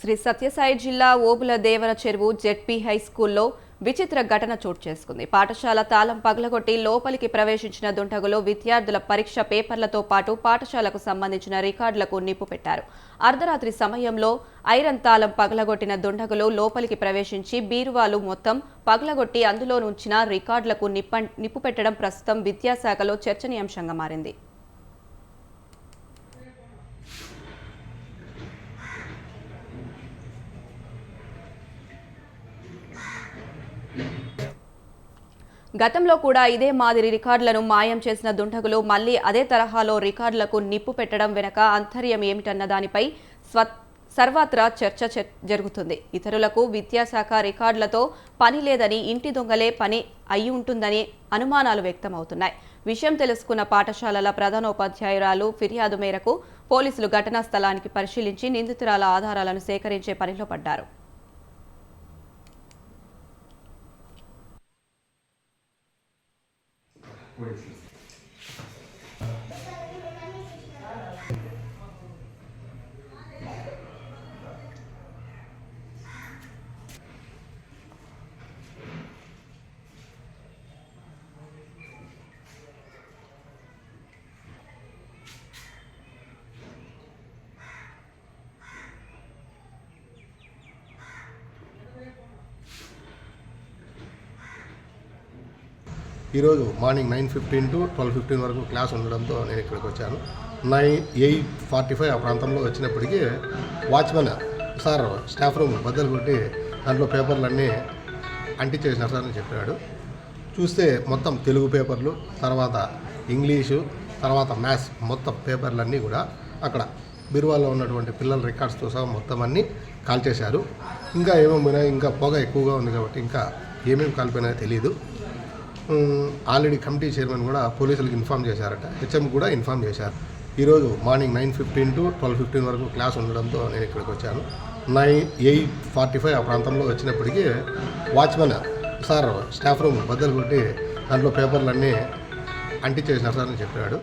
శ్రీ సత్యసాయి జిల్లా ఓబుల దేవర చెరువు ZP high స్కూల్లో విచిత్ర ఘటన చోటు చేసుకుంది. పాఠశాల తాళం పగలగొట్టి లోపలికి ప్రవేశించిన దుండగులు విద్యార్థుల పరీక్ష పేపర్లతో పాటు పాఠశాలకు సంబంధించిన రికార్డులకు నిప్పు పెట్టారు. అర్ధరాత్రి సమయంలో ఐరన్ తాళం పగలగొట్టిన దుండగులు లోపలికి ప్రవేశించి బీరువాలు మొత్తం పగలగొట్టి అందులో నుంచిన రికార్డులకు నిప్ప నిప్పు పెట్టడం ప్రస్తుతం విద్యాశాఖలో చర్చనీయాంశంగా మారింది. గతంలో కూడా ఇదే మాదిరి రికార్డులను మాయం చేసిన దుండగులు మళ్ళీ అదే తరహాలో రికార్డులకు నిప్పు పెట్టడం వెనక అంతర్యం ఏమిటన్న దానిపై స్వ సర్వత్రా చర్చ జరుగుతుంది. ఇతరులకు విద్యాశాఖ రికార్డులతో పని లేదని ఇంటి దొంగలే పని అయి ఉంటుందని అనుమానాలు వ్యక్తమవుతున్నాయి. విషయం తెలుసుకున్న పాఠశాలల ప్రధానోపాధ్యాయురాలు ఫిర్యాదు మేరకు పోలీసులు ఘటనా స్థలానికి పరిశీలించి నిందితురాల ఆధారాలను సేకరించే పనిలో పడ్డారు. Where is it? ఈరోజు morning nine fifteen to twelve fifteen వరకు క్లాస్ ఉండడంతో నేను ఇక్కడికి వచ్చాను. నైన్ ఎయిట్ ఫార్టీ ఫైవ్ ఆ ప్రాంతంలో వచ్చినప్పటికీ వాచ్మెన్ సార్ స్టాఫ్ రూమ్ బద్దలు కొట్టి దాంట్లో పేపర్లన్నీ అంటించేసినారు సార్ అని చెప్పాడు. చూస్తే మొత్తం తెలుగు పేపర్లు తర్వాత ఇంగ్లీషు తర్వాత మ్యాథ్స్ మొత్తం పేపర్లన్నీ కూడా అక్కడ బీరువాలో ఉన్నటువంటి పిల్లల రికార్డ్స్తో సహా మొత్తం అన్నీ కాల్చేశారు. ఇంకా ఏమేమి ఇంకా పొగ ఎక్కువగా ఉంది కాబట్టి ఇంకా ఏమేమి కాలిపోయినాయో తెలియదు ఆల్రెడీ కమిటీ చైర్మన్ కూడా పోలీసులకు ఇన్ఫామ్ చేశారట. హెచ్ఎం కూడా ఇన్ఫామ్ చేశారు. ఈరోజు morning nine fifteen to twelve fifteen వరకు క్లాస్ ఉండడంతో నేను ఇక్కడికి వచ్చాను. నైన్ ఎయిట్ ఫార్టీ ఫైవ్ ఆ ప్రాంతంలో వచ్చినప్పటికీ వాచ్మెన్ సార్ స్టాఫ్ రూమ్ బద్దలు కొట్టి దాంట్లో పేపర్లన్నీ అంటించేసినారు సార్ అని చెప్పాడు.